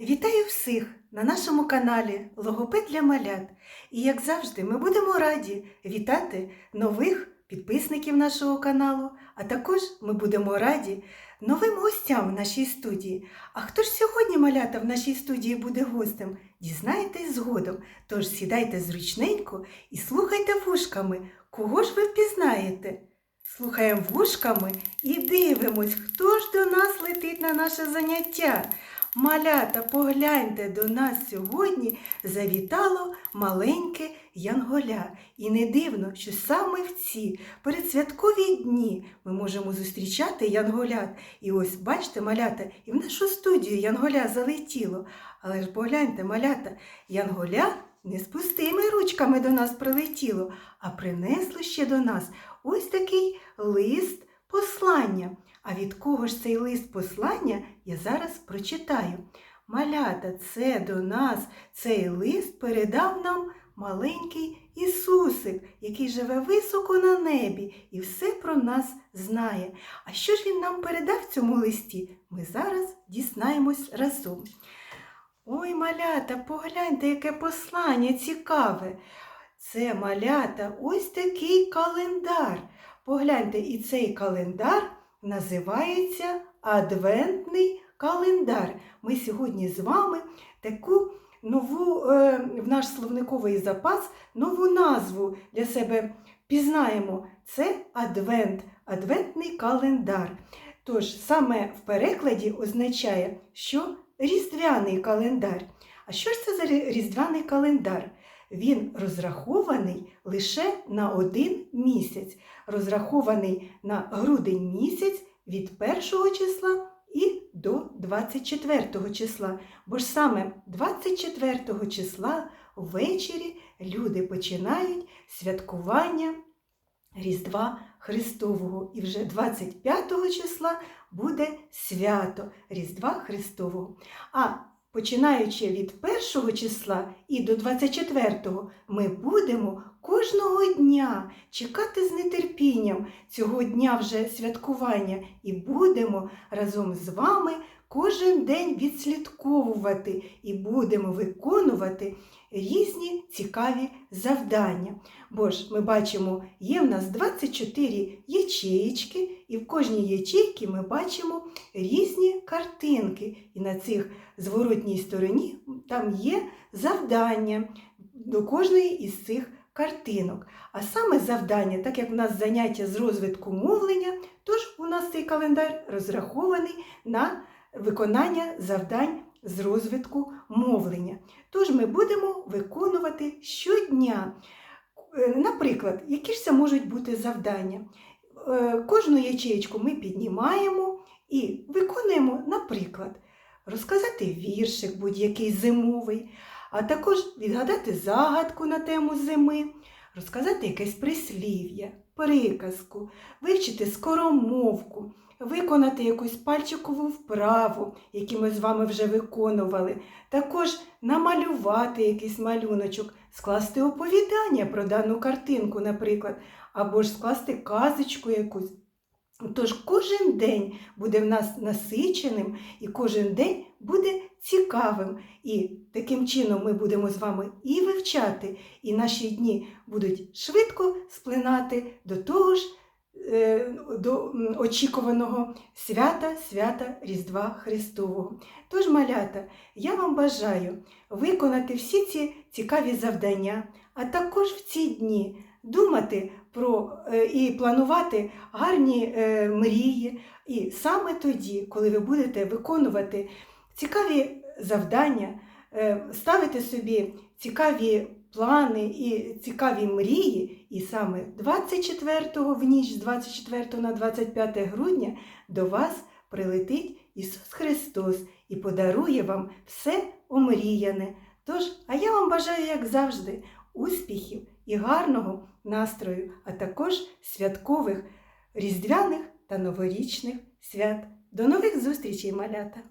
Вітаю всіх на нашому каналі Логопед для малят. І як завжди, ми будемо раді вітати нових підписників нашого каналу, а також ми будемо раді новим гостям в нашій студії. А хто ж сьогодні малята в нашій студії буде гостем? Дізнаєтесь згодом. Тож сідайте зручненько і слухайте вушками, кого ж ви впізнаєте. Слухаємо вушками і дивимось, хто ж до нас летить на наше заняття. Малята, погляньте, до нас сьогодні завітало маленьке янголя. І не дивно, що саме в ці передсвяткові дні ми можемо зустрічати янголят. І ось, бачите, малята, і в нашу студію янголя залетіло. Але ж погляньте, малята, янголя не з пустими ручками до нас прилетіло, а принесло ще до нас ось такий лист послання. А від кого ж цей лист послання я зараз прочитаю. Малята, це до нас цей лист передав нам маленький Ісусик, який живе високо на небі і все про нас знає. А що ж він нам передав в цьому листі? Ми зараз дізнаємось разом. Ой, малята, погляньте, яке послання цікаве. Це малята, ось такий календар. Погляньте, і цей календар називається Адвентний календар. Ми сьогодні з вами таку нову е, в наш словниковий запас нову назву для себе пізнаємо. Це Адвент, Адвентний календар. Тож саме в перекладі означає, що Різдвяний календар. А що ж це за різдвяний календар? Він розрахований лише на один місяць, розрахований на грудень місяць від 1 числа і до 24 числа. Бо ж саме 24 числа ввечері люди починають святкування Різдва Христового. І вже 25 числа буде свято Різдва Христового. А починаючи від 1 числа і до 24-го, ми будемо кожного дня чекати з нетерпінням цього дня вже святкування і будемо разом з вами кожен день відслідковувати і будемо виконувати різні цікаві завдання. Бо ж ми бачимо, є в нас 24 ячеїчки, і в кожній ячейці ми бачимо різні картинки. І на цих зворотній стороні там є завдання до кожної із цих картинок. А саме завдання, так як у нас заняття з розвитку мовлення, тож у нас цей календар розрахований на виконання завдань з розвитку мовлення. Тож ми будемо виконувати щодня. Е, Наприклад, які ж це можуть бути завдання? Е, Кожну ячеєчку ми піднімаємо і виконуємо, наприклад, розказати віршик будь-який зимовий, а також відгадати загадку на тему зими, розказати якесь прислів'я, приказку, вивчити скоромовку, виконати якусь пальчикову вправу, які ми з вами вже виконували, також намалювати якийсь малюночок, скласти оповідання про дану картинку, наприклад, або ж скласти казочку якусь. Тож кожен день буде в нас насиченим і кожен день буде цікавим. І таким чином ми будемо з вами і вивчати, і наші дні будуть швидко сплинати до того ж е, до очікуваного свята, свята Різдва Христового. Тож, малята, я вам бажаю виконати всі ці цікаві завдання, а також в ці дні думати про е, і планувати гарні е, мрії. І саме тоді, коли ви будете виконувати цікаві завдання, е, ставити собі цікаві плани і цікаві мрії, і саме 24-го в ніч з 24 на 25 грудня до вас прилетить Ісус Христос і подарує вам все омріяне. Тож, а я вам бажаю, як завжди, успіхів і гарного настрою, а також святкових різдвяних та новорічних свят. До нових зустрічей, малята!